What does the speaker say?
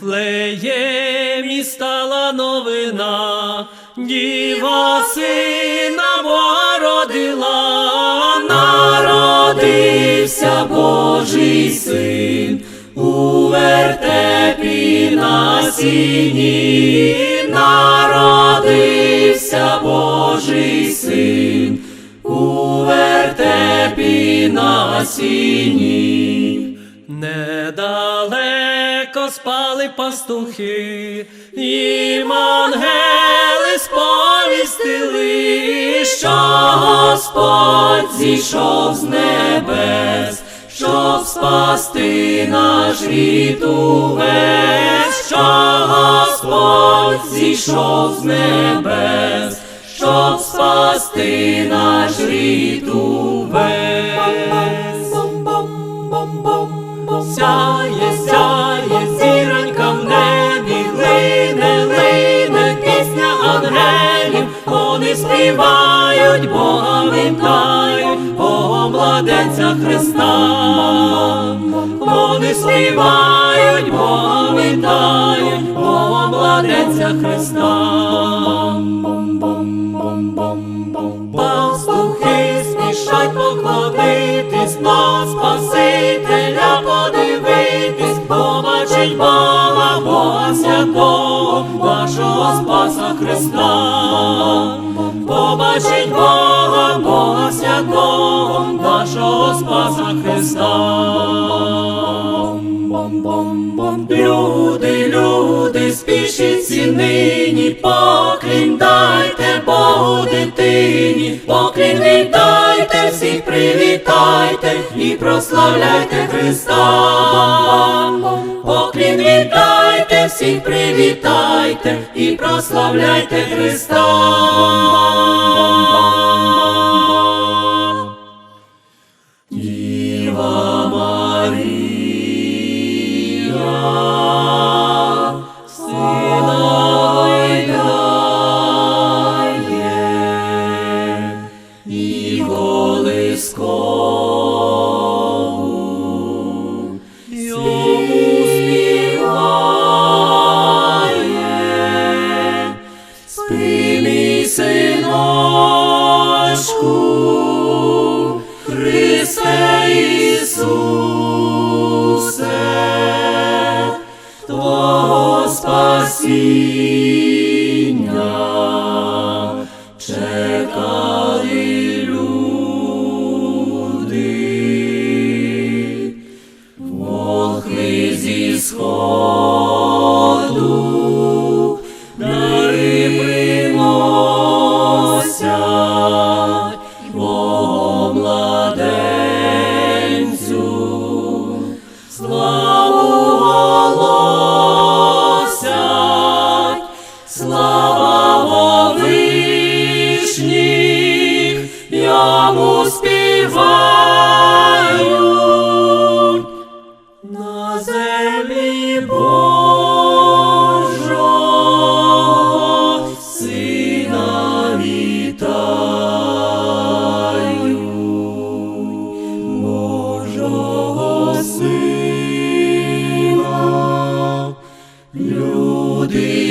Вифлеємі стала новина, діва сина родила, народився Божий син, у вертепі на сіні, народився Божий син, у вертепі на сіні. Недалеко спали пастухи, їм ангели сповістили, що Господь зійшов з небес, щоб спасти наш рід увесь, що Господь зійшов з небес, щоб спасти наш рід увесь. Сяє, співають, Бога вітають, Бога младенця Христа. Вони співають, Бога вітають, Бога младенця Христа. Пастухи спішать поклонитись на Спасителя подивитись, побачить Бога, нашого Спаса Христа. Побачить Бога, Бога святого, нашого Спаса Христа. Люди, люди, спішіть нині, поклін дайте Богу дитині, поклін віддайте, всіх привітайте і прославляйте Христа. Всіх привітайте і прославляйте Христа. Діва Марія, сина і колискову синочку, Христе Ісусе, Твого спасіння чекали люди, волхви зі сходу, дай Богу младенцю, славу голосять, слава вишніх, яму на землі Бог. be.